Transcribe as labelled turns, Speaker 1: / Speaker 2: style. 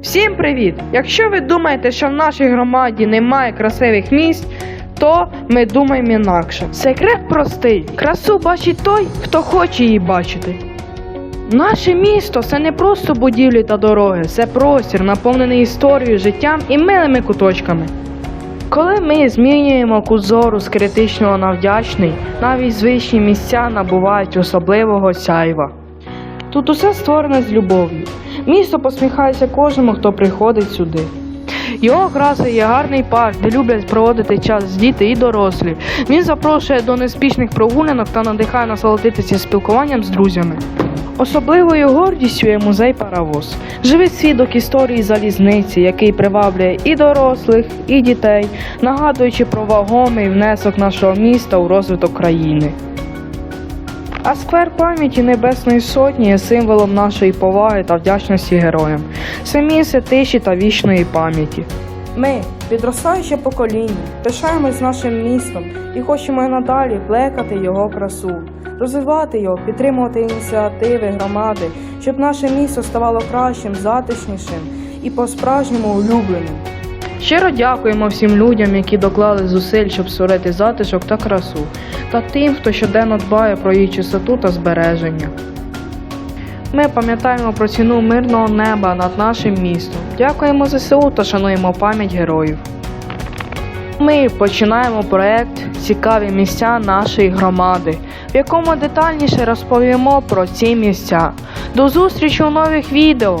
Speaker 1: Всім привіт! Якщо ви думаєте, що в нашій громаді немає красивих місць, то ми думаємо інакше. Секрет простий: красу бачить той, хто хоче її бачити. Наше місто це не просто будівлі та дороги, це простір, наповнений історією, життям і милими куточками. Коли ми змінюємо кут зору з критичного на вдячний, навіть звичні місця набувають особливого сяйва. Тут усе створене з любов'ю. Місто посміхається кожному, хто приходить сюди. Його краса є гарний парк, де люблять проводити час діти і дорослі. Він запрошує до неспішних прогулянок та надихає насолодитися спілкуванням з друзями. Особливою гордістю є музей Паровоз. Живий свідок історії залізниці, який приваблює і дорослих, і дітей, нагадуючи про вагомий внесок нашого міста у розвиток країни. А сквер пам'яті Небесної Сотні є символом нашої поваги та вдячності героям. Це місце тиші та вічної пам'яті. Ми, підростаюче покоління, пишаємось нашим містом і хочемо надалі плекати його красу, розвивати його, підтримувати ініціативи громади, щоб наше місто ставало кращим, затишнішим і по-справжньому улюбленим. Щиро дякуємо всім людям, які доклали зусиль, щоб створити затишок та красу, та тим, хто щоденно дбає про її чистоту та збереження. Ми пам'ятаємо про ціну мирного неба над нашим містом. Дякуємо ЗСУ та шануємо пам'ять героїв. Ми починаємо проект Цікаві місця нашої громади, в якому детальніше розповімо про ці місця. До зустрічі у нових відео!